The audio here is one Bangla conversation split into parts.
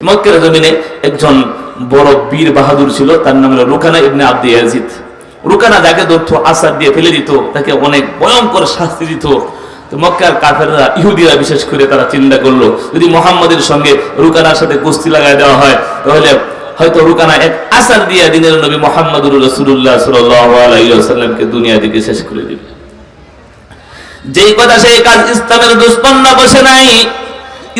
মক্কের জমিনে একজন বড় বীর বাহাদুর ছিল, তার নাম হলো Rukana ibn Abdi Yazid. Rukana যাকে ধরতো আসার দিয়ে ফেলে দিত, তাকে অনেক ভয়ঙ্কর শাস্তি দিত। মক্কার কাফেররা, ইহুদিরা বিশেষ করে তারা চিন্তা করল, যদি মোহাম্মদের সঙ্গে রুকানার সাথে কুস্তি লাগাই দেওয়া হয়, তাহলে হয়তো রুকানা এক আসার দিয়ে দিনের নবী মোহাম্মদুর রসুল্লাহ সাল্লামকে দুনিয়া শেষ করে দিবে যেই কথা সেই কাজ ইসলামের দুষ্পন্না বসে নাই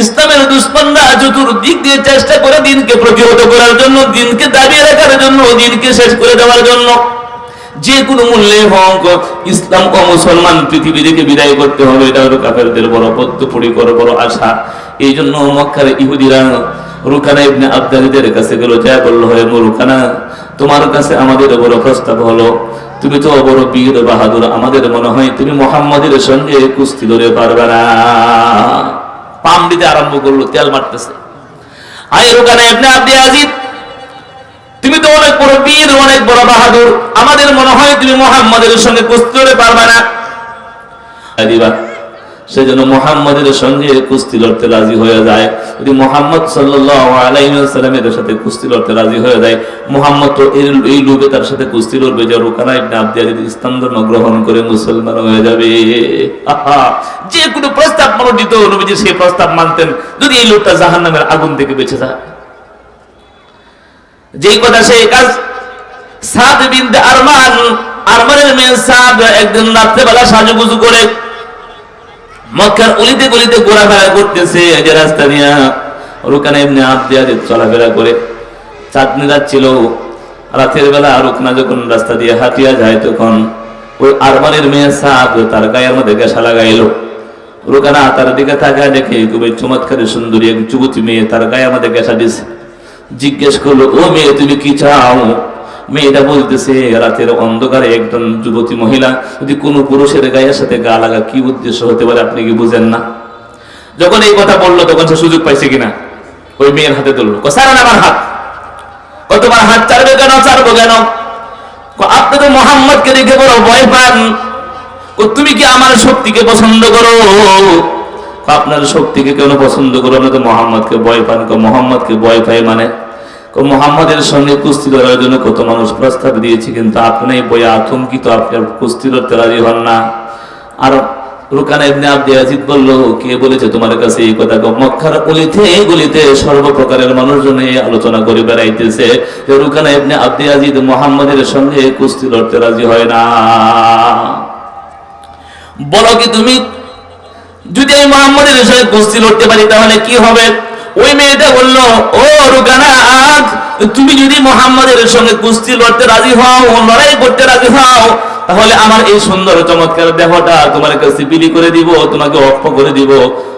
ইসলামের দুষ্পন্না চতুর্দিক দিয়ে চেষ্টা করে দিনকে প্রতিহত করার জন্য, দিনকে দাবিয়ে রাখার জন্য, দিনকে শেষ করে দেওয়ার জন্য। যে কোনো মূল্যে হোক, ইসলাম ও মুসলমান পৃথিবী থেকে বিদায় করতে হবে, এটা হলো কাফেরদের বড় বদ্ধপরিকর বড় আশা। এই জন্য মক্কার ইহুদিরা রুকানা ইবনে আবদালিদের কাছে গেল, যা বলল হয় রুকানা, তোমার কাছে আমাদের বড় প্রস্তাব হলো, তুমি তো বড় বীর বাহাদুর, আমাদের মনে হয় তুমি মোহাম্মদের সঙ্গে কুস্তি ধরে পারবে না। পাম দিতে আরম্ভ করল, তেল মারতেছে। তুমি তো অনেক বড় বীর অনেক বড় বাহাদুর। আমাদের মনে হয় তুমি মোহাম্মদের সঙ্গে কুস্তি পারবে না। সে যেন মোহাম্মদের সঙ্গে কুস্তি লড়তে রাজি হয়ে যায়। যদি মোহাম্মদ সাল্লামের সাথে কুস্তি লড়তে রাজি হয়ে যায়, মোহাম্মদ তো এই লোকে তার সাথে কুস্তি লড়বে যে রুকানা ইবনে আব্দিয়া যদি ইসলাম ধর্ম গ্রহণ করে মুসলমান হয়ে যাবে। যে কোনো প্রস্তাব মানুষ দিত নবীজি, সেই প্রস্তাব মানতেন। যদি এই লোকটা জাহান্নামের আগুন থেকে বেঁচে যায়। যেই কথা সেই কাজ। সাদ বিনতে আরমান, আরমানের মেয়ে সাদ একদিন রাত্রেবেলা সাজুগুজু করে মক্কার অলিতে গলিতে ঘোরাফেরা করতেছে যে রাস্তা নিয়ে রুকানা এমনি আবদিয়া চলাফেরা করে। চাঁদনি রাত ছিল। রাতের বেলা রুকনা যখন রাস্তা দিয়ে হাতিয়া যায় তখন ওই আরমানের মেয়ে সাদ তার গায়ের মধ্যে গেসা লাগাইলো। রুকানা তার দিকে তাকায় দেখে খুবই চমৎকারী সুন্দরী এক যুবতী মেয়ে তার গায়ের মধ্যে গেসা দিছে। জিজ্ঞেস করল, ও মেয়ে, তুমি কি চাও? মেয়েটা বলতেছে রাতের অন্ধকারে একজন যুবতী মহিলা যদি কোনো পুরুষের গায়ের সাথে গা লাগা কি উদ্দেশ্য হতে পারে আপনি কি বুঝেন না? যখন এই কথা বলল তখন সে সুযোগ পাইছে কিনা? ওই মেয়ের হাতে তুললো। সারান আমার হাত। ও তোমার হাত চারবে কেন? চারবো কেন? আপনি তো মোহাম্মদকে দেখে বড় ভয় পান। তুমি কি আমার শক্তিকে পছন্দ করো? আপনার শক্তিকে কেন পছন্দ করো আপনি তো মোহাম্মদকে ভয় পান। কো, মোহাম্মদকে ভয় পাই মানে কো, মোহাম্মদের সঙ্গে কুস্তি লড়ার জন্য কত মানুষ প্রস্তাব দিয়েছে কিন্তু আপনি বই আতঙ্কিত আপনি আর কুস্তি লড়তে রাজি হন না। আর এই মানুষজন আলোচনা সঙ্গে কুস্তি লড়তে রাজি হয় না। বলো কি তুমি? যদি আমি মোহাম্মদের সঙ্গে কুস্তি লড়তে পারি তাহলে কি হবে? ওই মেয়েটা বলল, ও রুকানা, তুমি যদি মোহাম্মদের সঙ্গে কুস্তি লড়তে রাজি হও, লড়াই করতে রাজি হও, তাহলে আমার এই সুন্দর চমৎকার দেহটা তোমার কাছে বিলি করে দিব, তোমাকে অক্ষ করে দিব,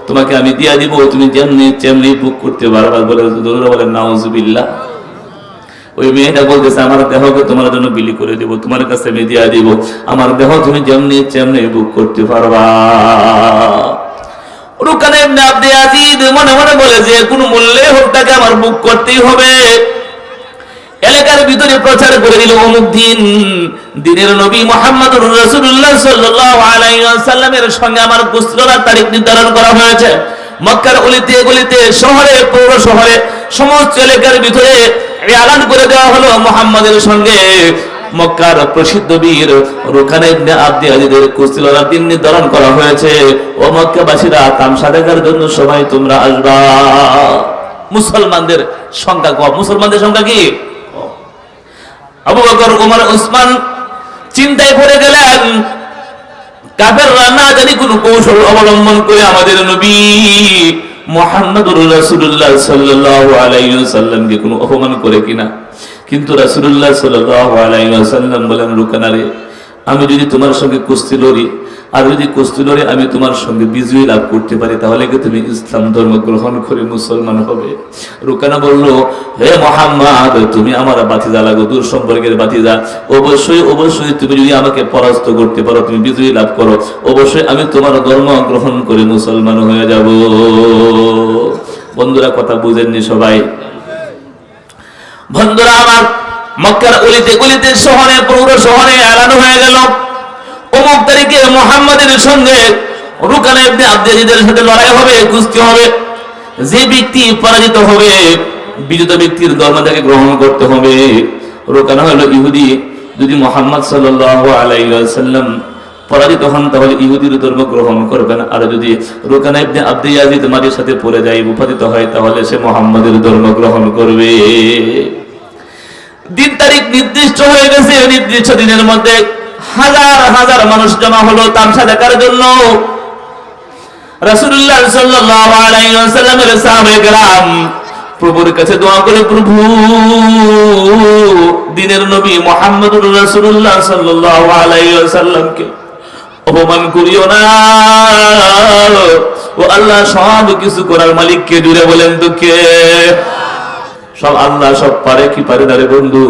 তোমাকে আমি দিয়া দিব, তুমি যেমনি তেমনি বুক করতে পারবা বলে দৌড়া বলে, নাউজুবিল্লাহ। ওই মেয়েটা বলতেছে, আমার দেহকে তোমার জন্য বিলি করে দিব, তোমার কাছে আমি দিয়া দিব, আমার দেহ তুমি যেমনি তেমনি বুক করতে পারবা। ইবনে আব্দে আজিদ মনে মনে বলে যে কোনো মূল্যে হোক আমার বুক করতেই হবে। এলাকার ভিতরে প্রচার করে দিল অমুক দিন দিনের নবী মোহাম্মদ রসুল্লাহ সাল্লামের সঙ্গে আমার কুস্তলার তারিখ নির্ধারণ করা হয়েছে। মক্কার অলিতে গলিতে, শহরে, পৌর শহরে, সমস্ত এলাকার ভিতরে এলান করে দেওয়া হলো মোহাম্মদের সঙ্গে। মক্কার প্রসিদ্ধ বীর রুখানে ইবনে আব্দি আজিদের কুস্তিলরার দিন নির্ধারণ করা হয়েছে। ও মক্কাবাসীরা তামসা দেখার জন্য সবাই তোমরা আসবা। মুসলমানদের সংখ্যা কম। মুসলমানদের সংখ্যা কি? আবু বকর উমর, উসমান চিন্তায় পড়ে গেলেন, কাফেররা না জানি কোন কৌশল অবলম্বন করে আমাদের নবী মোহাম্মদুর রাসূলুল্লাহ সাল্লাল্লাহু আলাইহি ওয়াসাল্লামকে কোনো অপমান করে কিনা। কিন্তু আলাইহি ওয়াসাল্লাম বলেন রুকানা রে আমি যদি তোমার সঙ্গে কুস্তি লড়ি, আর যদি কুস্তি লড়ে আমি তোমার সঙ্গে বিজয়ী লাভ করতে পারি, তাহলে কি তুমি ইসলাম ধর্ম গ্রহণ করে মুসলমান হবে? রুকানা বলল, হে মোহাম্মদ, তুমি আমার বাতিজা লাগো দূর সম্পর্কের বাতিজা অবশ্যই অবশ্যই তুমি যদি আমাকে পরাস্ত করতে পারো, তুমি বিজয়ী লাভ করো। অবশ্যই আমি তোমার ধর্ম গ্রহণ করে মুসলমান হয়ে যাব। বন্ধুরা, কথা বুঝেননি সবাই? বন্ধুরা, আমার মক্কার অলিতে গলিতে শহরে, পৌর শহরে এলানো হয়ে গেল। অমুক তারিখে মোহাম্মদের সঙ্গে রুকানা ইবনে সাথে লড়াই হবে, কুস্তি হবে। যে ব্যক্তি পরাজিত হবে, বিজিত ব্যক্তির ধর্ম তাকে গ্রহণ করতে হবে। রোকানা হলো ইহুদি। যদি মোহাম্মদ সাল্লাহ আলাইসাল্লাম পরাজিত হন, তাহলে ইহুদির ধর্ম গ্রহণ করবেন। আর যদি রোকানা ইবনে আব্দুল ইয়াজিদ সাথে পড়ে যায় উপাদিত হয়, তাহলে সে মোহাম্মদের ধর্ম গ্রহণ করবে। দিন তারিখ নির্দিষ্ট হয়ে গেছে নির্দিষ্ট দিনের মধ্যে হাজার হাজার মানুষ জমা হলো তামসা দেখার জন্য? প্রভুর কাছে দোয়া করে, প্রভু, দিনের নবী অপমান করিও না। ও আল্লাহ, সব কিছু করার মালিককে জুড়ে বলেন তোকে সব আল্লাহ সব পারে, কি পারে না বন্ধু?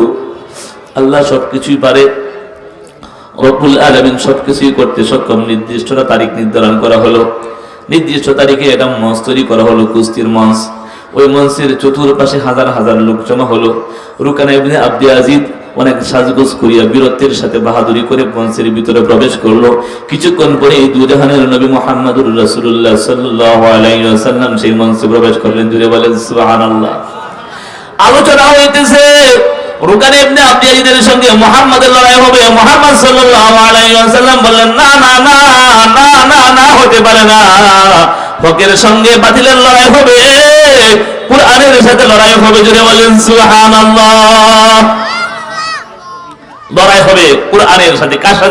আল্লাহ সব কিছুই পারে। রব্বুল আলামিন সবকিছুই করতে সক্ষম। নির্দিষ্ট তারিখ নির্ধারণ করা হলো। নির্দিষ্ট তারিখে এটা মঞ্চ তৈরি করা হলো, কুস্তির মঞ্চ। ওই মঞ্চের চতুর্পাশে হাজার হাজার লোক জমা হলো। রুকানা ইবনে আব্দি আজিদ অনেক সাজগোজ করিয়া বীরত্বের সাথে বাহাদুরি করে মঞ্চের ভিতরে প্রবেশ করল। কিছুক্ষণ পরে এই দুজাহানের নবী মোহাম্মদুর রাসূলুল্লাহ সাল্লাল্লাহু আলাইহি সেই মঞ্চে প্রবেশ করলেন। জুড়ে বলেন, সুবহানাল্লাহ। আলোচনা হইতেছে।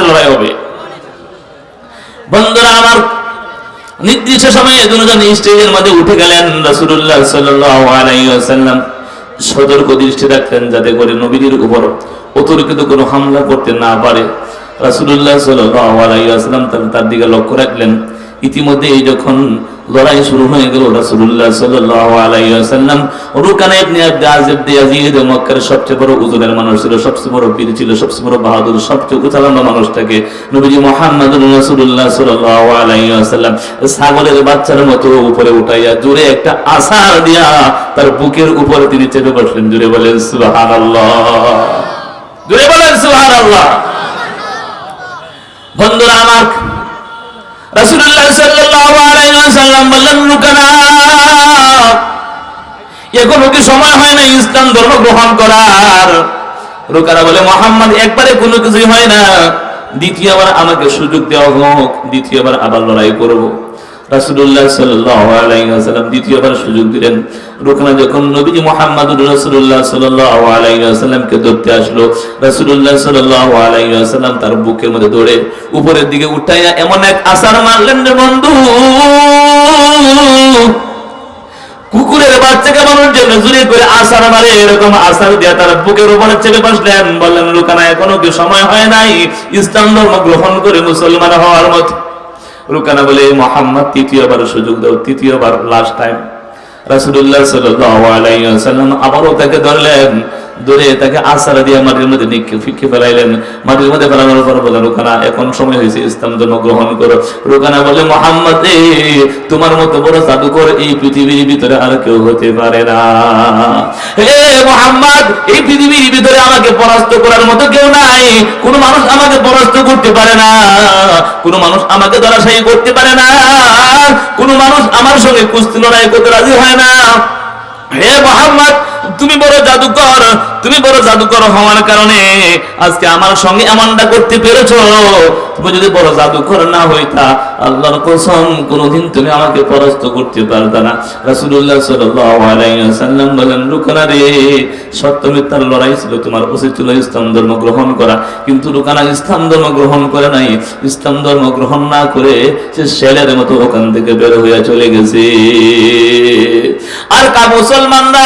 লড়াই হবে। বন্ধুরা, আমার নির্দিষ্ট সময়ে দুজন স্টেজের মধ্যে উঠে গেলেন রাসূলুল্লাহ সাল্লাল্লাহু সতর্ক দৃষ্টি রাখতেন যাতে করে নবীদের উপর অতর্কিত কোনো হামলা করতে না পারে। রাসুল্লাহ সাল্লাম তার- দিকে লক্ষ্য রাখলেন। ইতিমধ্যে যখন লড়াই শুরু হয়ে গেল রাসূলুল্লাহ সাল্লাল্লাহু আলাইহি ওয়াসাল্লাম। রুকানা ইবনে আব্দ আজিব দে মক্কার সবচেয়ে বড় ওজনের মানুষ ছিল, সবচেয়ে বড় বীর ছিল, সবচেয়ে বড় বাহাদুর, সবচেয়ে উচালম্বা মানুষটাকে নবীজি মুহাম্মদুর রাসূলুল্লাহ সাল্লাল্লাহু আলাইহি ওয়াসাল্লাম ছাগলের বাচ্চার মতো উপরে উঠাইয়া জোরে একটা আসার দিয়া তার বুকের উপরে তিনি চেপে বসলেন, জোরে বলেন, সুবহানাল্লাহ। জোরে বলেন, সুবহানাল্লাহ। বন্ধুরা আমার কি সময় হয় না ধর্ম গ্রহণ করার? বলে, মোহাম্মদ, একবারে কোনো কিছুই হয় না। দ্বিতীয়বার আমাকে সুযোগ দেওয়া হোক, দ্বিতীয়বার আবার লড়াই করব। তার বুকের মধ্যে দৌড়ে উপরের দিকে উঠাইয়া এমন এক আসার মারলেন রে বন্ধু, কুকুরের বাচ্চাকে মানুষ জন্য জুড়ে করে আসার মারে, এরকম আসার দিয়ে তার বুকের উপরে চেপে বসলেন। বললেন লুকানা এখনও কি সময় হয় নাই? ইসলাম ধর্ম গ্রহণ করে মুসলমান হওয়ার মতো রুকানা বলে, মোহাম্মদ তৃতীয়বার সুযোগ দাও, তৃতীয়বার লাস্ট টাইম আলাইহি ওয়াসাল্লাম আবারও তাকে ধরলেন, ধরে তাকে আসারা দিয়ে মাটির মধ্যে ফিকে ফেলাইলেন। মাটির মধ্যে ফেলানোর পর বলে রুকানা, এখন সময় হয়েছে, ইসলাম ধর্ম গ্রহণ করো। রুকানা বলে, মোহাম্মদ তোমার মতো বড় জাদুকর এই পৃথিবীর ভিতরে আর কেউ হতে পারে না। হে মোহাম্মদ, এই পৃথিবীর ভিতরে আমাকে পরাস্ত করার মতো কেউ নাই। কোন মানুষ আমাকে পরাস্ত করতে পারে না। কোন মানুষ আমাকে ধরাশায়ী করতে পারে না। কোন মানুষ আমার সঙ্গে কুস্তি লড়াই করতে রাজি হয় না। হে মোহাম্মদ, তুমি বড় জাদুকর, তুমি বড় জাদুকর হওয়ার কারণে আজকে আমার সঙ্গে এমনটা করতে পেরেছ। তুমি যদি বড় জাদুকর না হইতা আল্লাহর কসম, কোনোদিন তুমি আমাকে পরাস্ত করতে পারতা না। রাসূলুল্লাহ সাল্লাল্লাহু আলাইহি ওয়াসাল্লাম বলেন, রুকানা রে, সত্য মিথ্যার লড়াই ছিল তোমার উচিত ছিল ইসলাম ধর্ম গ্রহণ করা। কিন্তু রুকানা ইসলাম ধর্ম গ্রহণ করে নাই। ইসলাম ধর্ম গ্রহণ না করে সে শেলের মতো ওখান থেকে বের হইয়া চলে গেছে। আর কা মুসলমানরা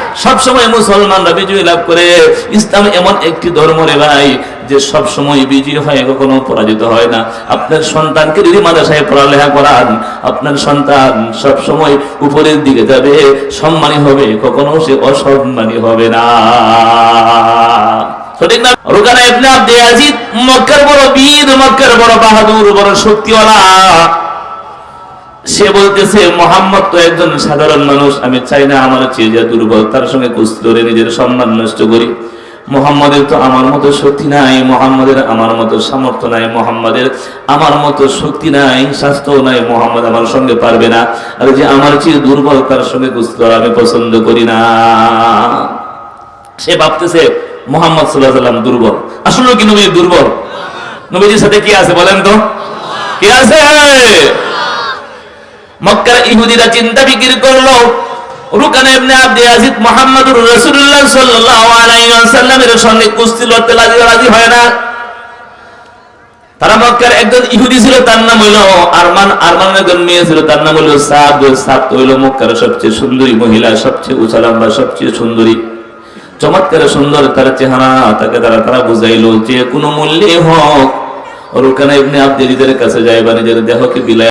সব সময় মুসলমানরা বিজয় লাভ করে, ইসলাম এমন একটি ধর্ম রে ভাই, যে সব সময় বিজয়ী হয় কখনো পরাজিত হয় না। আপনার সন্তানকে যদি মাদ্রাসায় পড়ালেখা করান, আপনার সন্তান সব সময় উপরের দিকে যাবে, সম্মানী হবে, কখনো সে অসম্মানী হবে না। সঠিক ইবনে আব্দে আজিদ মক্কার বড় বীর, মক্কার বড় বাহাদুর, বড় শক্তিওয়ালা। সে বলতেছে, মোহাম্মদ তো একজন সাধারণ মানুষ, আমি চাই না আমার চেয়ে দুর্বল, তার সঙ্গে কুস্তি ধরে নিজের সম্মান নষ্ট করি। মোহাম্মদের তো আমার মতো শক্তি নাই, মোহাম্মদের আমার মতো সামর্থ্য নাই, মোহাম্মদের আমার মতো শক্তি নাই স্বাস্থ্য নাই, মোহাম্মদ আমার সঙ্গে পারবে না। আর যে আমার চেয়ে দুর্বল, তার সঙ্গে কুস্তি ধরা আমি পছন্দ করি না। সে ভাবতেছে, মোহাম্মদ সাল্লাহ সাল্লাম দুর্বল। আসলে কি নবী দুর্বল। নবীজির সাথে কি আছে বলেন তো? কি আছে? মক্কার ইহুদিরা চিন্তা ফিকির করল। সবচেয়ে সুন্দরী মহিলা, সবচেয়ে উঁচা লম্বা, সবচেয়ে সুন্দরী। চমৎকার সুন্দর তার চেহারা, তাকে তারা তারা বুঝাইলো যে কোনো মূল্যে হোক, রুকানা ইবনে আব্দে কাছে যায় বা নিজের দেহকে বিলাই